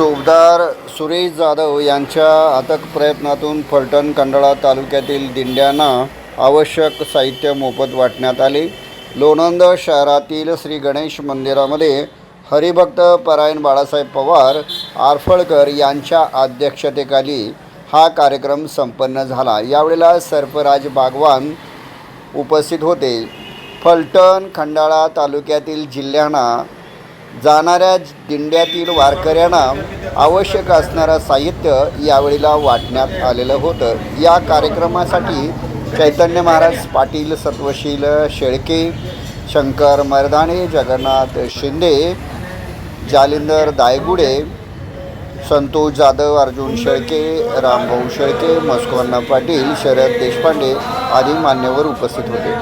चोपदार सुरेश जाधव यांच्या अथक प्रयत्नातून फलटण कंडाळा तालुक्यातील दिंड्यांना आवश्यक साहित्य मोफत वाटण्यात आले. लोणंद शहरातील श्री गणेश मंदिरामध्ये हरिभक्त परायण बाळासाहेब पवार आरफळकर यांच्या अध्यक्षतेखाली हा कार्यक्रम संपन्न झाला. यावेळेला सर्पराज बागवान उपस्थित होते. फलटण खंडाळा तालुक्यातील जिल्ह्यांना जाणाऱ्या दिंड्यातील वारकऱ्यांना आवश्यक असणारं साहित्य यावेळीला वाटण्यात आलेलं होतं. या कार्यक्रमासाठी चैतन्य महाराज पाटील सत्वशील शेळके शंकर मर्दाणे जगन्नाथ शिंदे जालिंदर दायगुडे संतोष जाधव अर्जुन शेळके रामभाऊ शेळके मस्कोन्ना पाटील शरद देशपांडे आदी मान्यवर उपस्थित होते.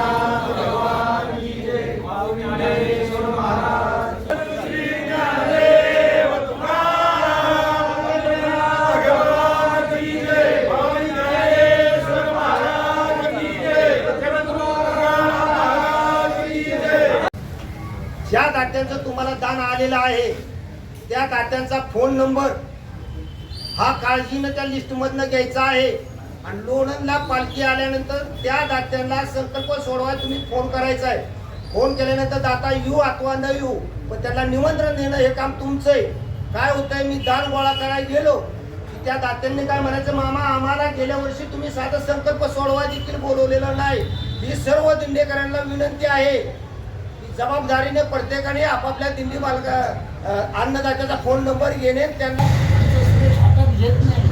ज्या दात्यांचं तुम्हाला दान आलेलं आहे त्या दात्यांचा फोन नंबर हा काळजीनं त्या लिस्टमधनं घ्यायचा आहे. आणि लोणंदला पालखी आल्यानंतर त्या दात्यांना संकल्प सोडवाय तुम्ही फोन करायचा आहे. फोन केल्यानंतर दाता येऊ अथवा न येऊ पण त्यांना निमंत्रण देणं हे काम तुमचं आहे. काय होतंय? मी दान गोळा करायला गेलो की त्या दात्यांनी काय म्हणायचं? मामा आम्हाला गेल्या वर्षी तुम्ही साधा संकल्प सोडवा देखील बोलवलेला नाही. ही सर्व दिंडेकरांना विनंती आहे. जबाबदारीने प्रत्येकाने आपापल्या दिल्ली मालका अन्नदात्याचा फोन नंबर घेणे त्यांना घेत नाही.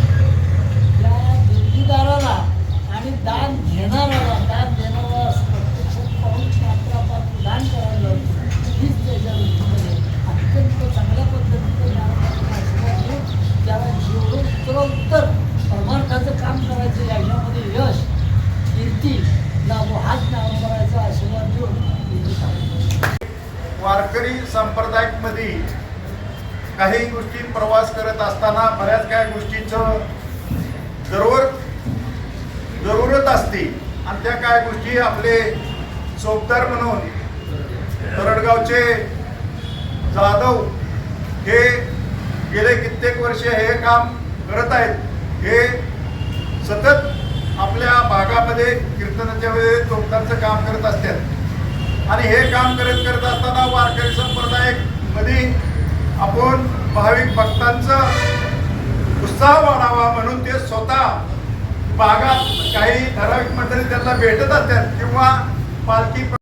त्या दिंडीदाराला आणि दान घेणाऱ्याला दान देणाऱ्याला प्रत्यक्ष पाऊल दान करायला लावतो. हीच त्याच्या वृत्तीमध्ये अत्यंत चांगल्या पद्धतीने दानाचा त्याला जेवढं उत्तरोत्तर परमार्थाचं काम करायचं याच्यामध्ये यश कीर्ती लाभो हाच नाव वारकरी संप्रदायामध्ये काही गोष्टी प्रवास करत असताना बऱ्याच काही गोष्टीचं जरूर जरूरत असते. आणि त्या काय गोष्टी आपले चौकदार म्हणून तरडगावचे जाधव हे गेले कित्येक वर्ष हे काम करत आहेत. हे सतत आपल्या भागामध्ये कीर्तनाच्या वेळी चौकदारचं काम करत असतात. आणि हे काम करत करत असताना वारकरी संप्रदायमध्ये आपण भाविक भक्तांचं उत्साह वाढावा म्हणून ते स्वतः भागात काही ठराविक मंडळी त्यांना भेटत असतात किंवा पालखी